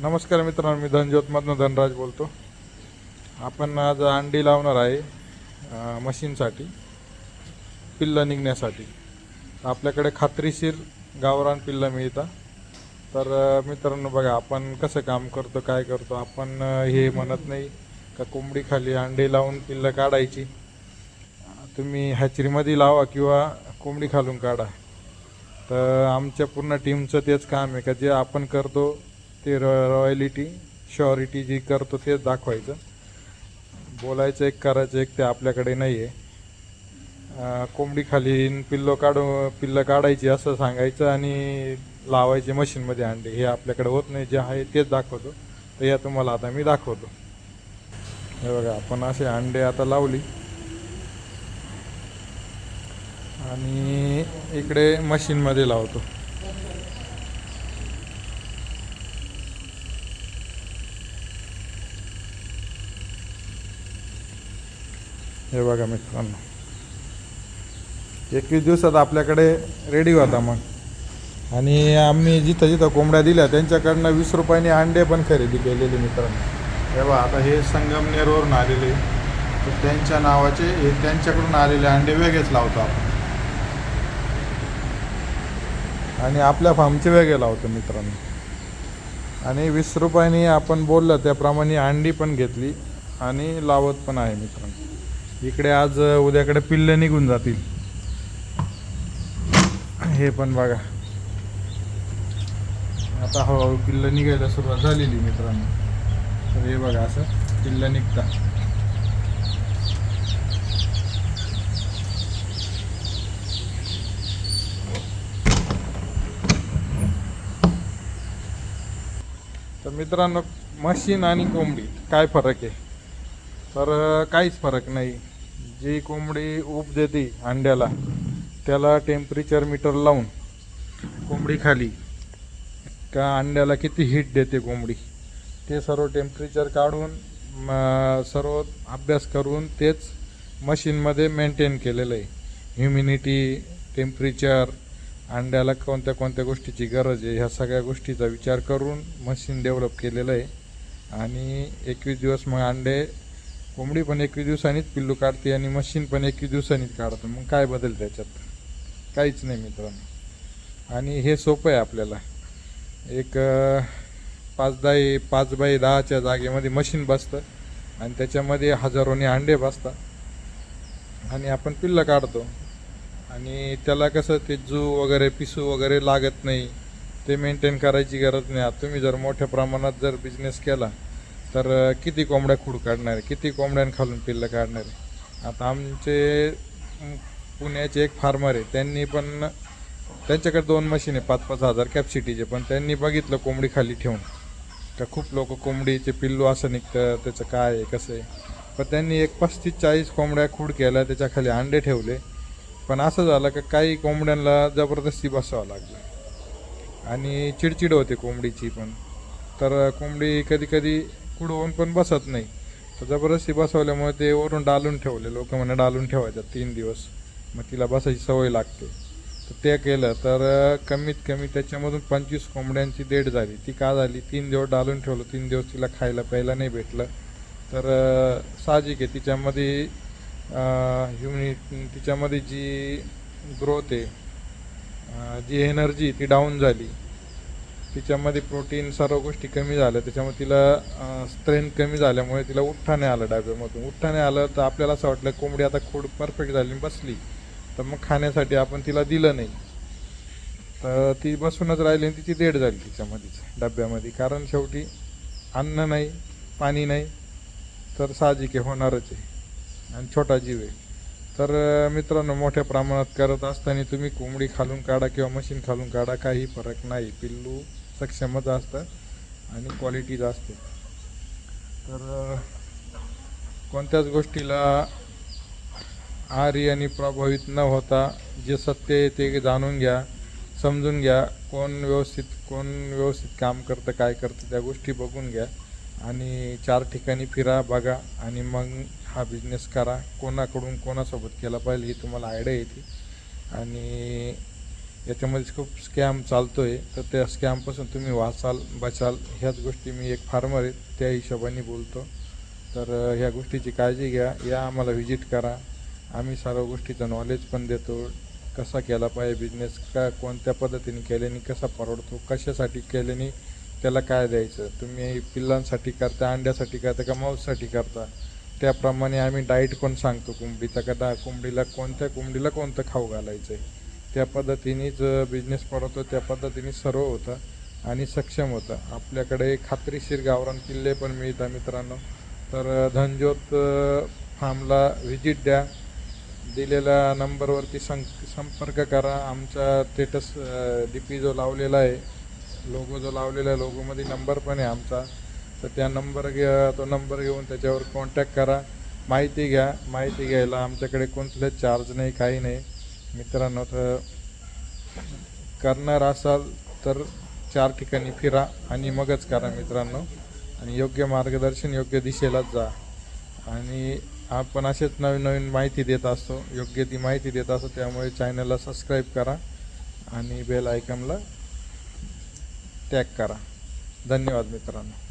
नमस्कार मित्रांनो मी धनज्योतमधनं धनराज बोलतो. आपण आज अंडी लावणार आहे मशीनसाठी पिल्लं निघण्यासाठी. आपल्याकडे खात्रीशीर गावरान पिल्लं मिळतात तर मित्रांनो बघा आपण कसं काम करतो काय करतो आपण हे म्हणत नाही का कोंबडीखाली अंडी लावून पिल्लं काढायची. तुम्ही हॅचरीमध्ये लावा किंवा कोंबडी खालून काढा. तर आमच्या पूर्ण टीमचं तेच काम आहे का जे आपण करतो ते रॉयलिटी शॉरिटी जी करतो तेच दाखवायचं. बोलायचं एक करायचं एक ते आपल्याकडे नाही आहे कोंबडी खाली पिल्लो काढू पिल्लं काढायची असं सांगायचं आणि लावायचे मशीनमध्ये अंडे. हे आपल्याकडे होत नाही जे आहे तेच दाखवतो. तर या तुम्हाला आता मी दाखवतो. हे बघा आपण असे अंडे आता लावली. आणि इकडे मशीनमध्ये लावतो. हे बघा मित्रांनो. एकवीस दिवसात आपल्याकडे रेडी होता मग. आणि आम्ही जिथं जिथं कोंबड्या दिल्या त्यांच्याकडनं वीस रुपयाने अंडे पण खरेदी केलेले मित्रांनो. हे बघा आता हे संगमनेरवरून आलेले. तर त्यांच्या नावाचे हे त्यांच्याकडून आलेले अंडे वेगळेच लावतो आपण. आणि आपल्या फार्मचे वेगळे लावतो मित्रांनो. आणि वीस रुपयाने आपण बोललं त्याप्रमाणे अंडी पण घेतली आणि लावत पण आहे मित्रांनो. इकडे आज उद्याकडे पिल्ले निघून जातील. हे पण बघा. आता हळूहळू पिल्लं निघायला सुरुवात झालेली मित्रांनो. तर हे बघा असं पिल्लं निघतात तर मित्रांनो मशीन आणि कोंबडी काय फरक आहे? तर काहीच फरक नाही. जी कोंबडी ऊब देते अंड्याला त्याला टेम्परेचर मीटर लावून कोंबडी खाली का अंड्याला किती हीट देते कोंबडी ते सर्व टेम्परेचर काढून सर्व अभ्यास करून तेच मशीनमध्ये मेंटेन केलेलं आहे. ह्युमिनिटी टेम्परेचर अंड्याला कोणत्या कोणत्या गोष्टीची गरज आहे ह्या सगळ्या गोष्टीचा विचार करून मशीन डेव्हलप केलेलं आहे. आणि एकवीस दिवस मग अंडे कोंबडी पण एकवीस दिवसांनीच पिल्लू काढते आणि मशीन पण एकवीस दिवसांनीच काढतं. मग काय बदल त्याच्यात? काहीच नाही मित्रांनो. आणि हे सोपं आहे आपल्याला. एक पाच दहा पाच बाय दहाच्या जागेमध्ये मशीन बसतं आणि त्याच्यामध्ये हजारोनी अंडे बसतात. आणि आपण पिल्लं काढतो. आणि त्याला कसं ते जू वगैरे पिसू वगैरे लागत नाही. ते मेंटेन करायची गरज नाही. तुम्ही जर मोठ्या प्रमाणात जर बिझनेस केला तर किती कोंबड्या खूड काढणार आहे किती कोंबड्यांखालून पिल्लं काढणार? आहे आता आमचे पुण्याचे एक फार्मर आहे त्यांनी पण त्यांच्याकडे दोन मशीन आहे पाच पाच हजार कॅपॅसिटीचे पण त्यांनी बघितलं कोंबडी खाली ठेवून. का खूप लोक कोंबडीचे पिल्लू असं निघतं त्याचं काय आहे कसं आहे. पण त्यांनी एक पस्तीस चाळीस कोंबड्या खूड केल्या त्याच्याखाली अंडे ठेवले. पण असं झालं का काही कोंबड्यांना जबरदस्ती बसावं लागलं. आणि चिडचिड होते कोंबडीची पण. तर कोंबडी कधी कधी कुडवून पण बसत नाही. तर जबरदस्ती बसवल्यामुळे ते वरून डालून ठेवले. लोक म्हणे डालून ठेवायचं तीन दिवस. मग तिला बसायची सवय लागते. तर ते केलं तर कमीत कमी त्याच्यामधून पंचवीस कोंबड्यांची डेट झाली. ती का झाली? तीन दिवस डालून ठेवलं. तीन दिवस तिला खायला प्यायला नाही भेटलं. तर साहजिक आहे. तिच्यामध्ये ह्युमि तिच्यामध्ये जी ग्रोथ आहे जी एनर्जी ती डाऊन झाली. तिच्यामध्ये प्रोटीन सर्व गोष्टी कमी झाल्या. त्याच्यामुळे तिला स्ट्रेंथ कमी झाल्यामुळे तिला उठ्ठाने आलं डाब्यामधून उठ्ठाने आलं तर आपल्याला असं वाटलं कोंबडी आता खोड परफेक्ट झाली बसली. तर मग खाण्यासाठी आपण तिला दिलं नाही. तर ती बसूनच राहिली आणि तिची डेड झाली तिच्यामध्येच डब्यामध्ये. कारण शेवटी अन्न नाही पाणी नाही तर साहजिक आहे होणारच आहे. आणि छोटा जीव आहे. तर मित्रांनो मोठ्या प्रमाणात करत असताना तुम्ही कोंबडी खालून काढा किंवा मशीन खालून काढा काही फरक नाही. पिल्लू सक्षमता असतं आणि क्वालिटीज असते तर कोणत्याच गोष्टीला आरी आणि प्रभावित न होता जे सत्य आहे ते जाणून घ्या समजून घ्या कोण व्यवस्थित कोण व्यवस्थित काम करतं काय करतं त्या गोष्टी बघून घ्या आणि चार ठिकाणी फिरा बघा आणि मग हा बिझनेस करा. कोणाकडून कोणासोबत केला पाहिजे ही तुम्हाला आयडिया येते. आणि याच्यामध्ये खूप स्कॅम चालतो आहे तर त्या स्कॅमपासून तुम्ही वाचाल बचाल. ह्याच गोष्टी मी एक फार्मर आहे त्या हिशोबाने बोलतो. तर ह्या गोष्टीची काळजी घ्या. या आम्हाला व्हिजिट करा. आम्ही सर्व गोष्टीचं नॉलेज पण देतो. कसा केला पाहिजे बिझनेस का कोणत्या पद्धतीने केल्याने कसा परवडतो कशासाठी केल्याने त्याला काय द्यायचं? तुम्ही पिल्लांसाठी करता अंड्यासाठी करता का मांससाठी करता? त्याप्रमाणे आम्ही डाईट पण सांगतो कोंबडीचा का दा कोंबडीला कोणत्या कोंबडीला कोणतं खाऊ घालायचं आहे त्या पद्धतीनेच बिझनेस पडवतो त्या पद्धतीने सर्व होतं आणि सक्षम होतं. आपल्याकडे खात्रीशीर गावरान किल्ले पण मिळतात मित्रांनो. तर धनज्योत फार्मला व्हिजिट द्या. दिलेल्या नंबरवरती सं संपर्क करा. आमचा स्टेटस डी पी जो लावलेला आहे लोगो जो लावलेला आहे लोगोमध्ये नंबर पण आहे आमचा. तर त्या नंबर घ्या तो नंबर घेऊन त्याच्यावर कॉन्टॅक्ट करा. माहिती घ्या. माहिती घ्यायला आमच्याकडे कोणतले चार्ज नाही काही नाही. मित्रांनो तर करणार असाल तर चार ठिकाणी फिरा आणि मगच करा मित्रांनो. आणि योग्य मार्गदर्शन योग्य दिशेलाच जा. आणि आपण असेच नवीन नवीन माहिती देत असतो योग्य ती माहिती देत असतो त्यामुळे चॅनलला सबस्क्राईब करा आणि बेल आयकॉनला टॅग करा. धन्यवाद मित्रांनो.